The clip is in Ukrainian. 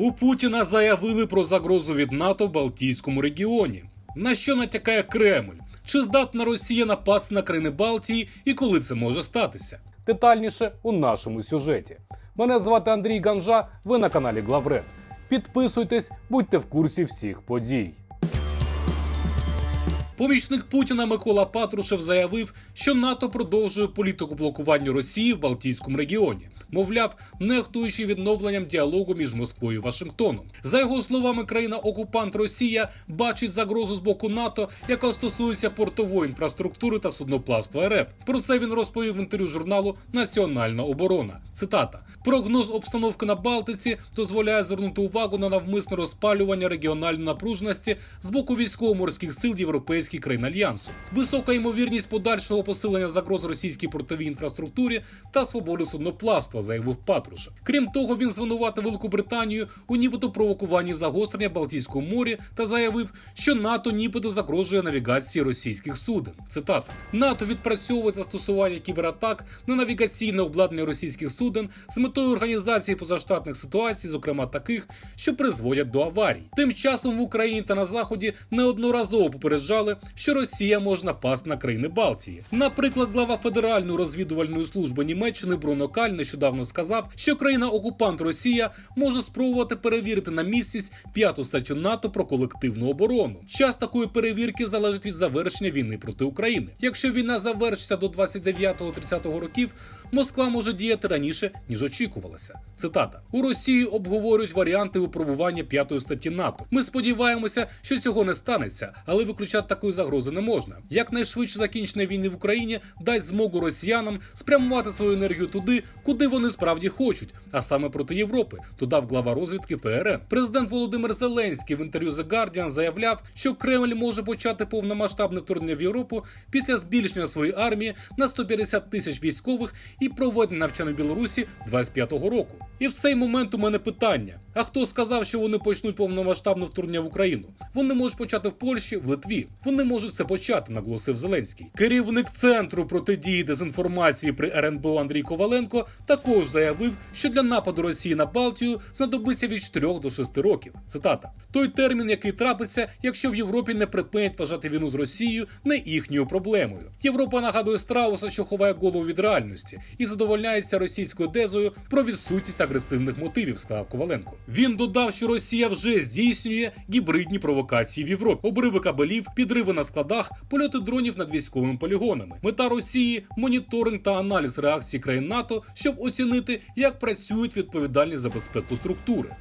У Путіна заявили про загрозу від НАТО в Балтійському регіоні. На що натякає Кремль? Чи здатна Росія напасти на країни Балтії і коли це може статися? Детальніше у нашому сюжеті. Мене звати Андрій Ганжа. Ви на каналі Главред. Підписуйтесь, будьте в курсі всіх подій. Помічник Путіна Микола Патрушев заявив, що НАТО продовжує політику блокування Росії в Балтійському регіоні, мовляв, нехтуючи відновленням діалогу між Москвою і Вашингтоном. За його словами, країна-окупант Росія бачить загрозу з боку НАТО, яка стосується портової інфраструктури та судноплавства РФ. Про це він розповів в інтерв'ю журналу Національна оборона. Цитата: прогноз обстановки на Балтиці дозволяє звернути увагу на навмисне розпалювання регіональної напруженості з боку військово-морських сил європейських країн альянсу, висока ймовірність подальшого посилення загроз російській портовій інфраструктурі та свободи судноплавства, заявив Патрушев. Крім того, він звинуватив Велику Британію у нібито провокуванні загострення Балтійського моря та заявив, що НАТО нібито загрожує навігації російських суден. Цитата: НАТО відпрацьовує застосування кібератак на навігаційне обладнання російських суден з метою організації позаштатних ситуацій, зокрема таких, що призводять до аварій. Тим часом в Україні та на заході неодноразово попереджали, що Росія може напасти на країни Балтії. Наприклад, глава Федеральної розвідувальної служби Німеччини Бруно Каль нещодавно сказав, що країна-окупант Росія може спробувати перевірити на місяць п'яту статтю НАТО про колективну оборону. Час такої перевірки залежить від завершення війни проти України. Якщо війна завершиться до 29-30 років, Москва може діяти раніше ніж очікувалося. Цитата: у Росії обговорюють варіанти випробування п'ятої статті НАТО. Ми сподіваємося, що цього не станеться, але виключати такої загрози не можна. Якнайшвидше закінчення війни в Україні дасть змогу росіянам спрямувати свою енергію туди, куди вони справді хочуть, а саме проти Європи. Додав глава розвідки ФРН. Президент Володимир Зеленський в інтерв'ю The Guardian заявляв, що Кремль може почати повномасштабне вторгнення в Європу після збільшення своєї армії на 150 тисяч військових і проведення навчання в Білорусі 25-го року. І в цей момент у мене питання: а хто сказав, що вони почнуть повномасштабне вторгнення в Україну? Вони можуть почати в Польщі, в Литві. Вони можуть це почати, наголосив Зеленський. Керівник центру протидії дезінформації при РНБО Андрій Коваленко також заявив, що для нападу Росії на Балтію знадобиться від 4 до 6 років. Цитата: той термін, який трапиться, якщо в Європі не припинять вважати війну з Росією не їхньою проблемою. Європа нагадує страуса, що ховає голову від реальності, і задовольняється російською дезою про відсутність агресивних мотивів, сказав Коваленко. Він додав, що Росія вже здійснює гібридні провокації в Європі, обриви кабелів, підриви на складах, польоти дронів над військовими полігонами. Мета Росії моніторинг та аналіз реакції країн НАТО, щоб оцінити, як працюють відповідальні за безпеку структури.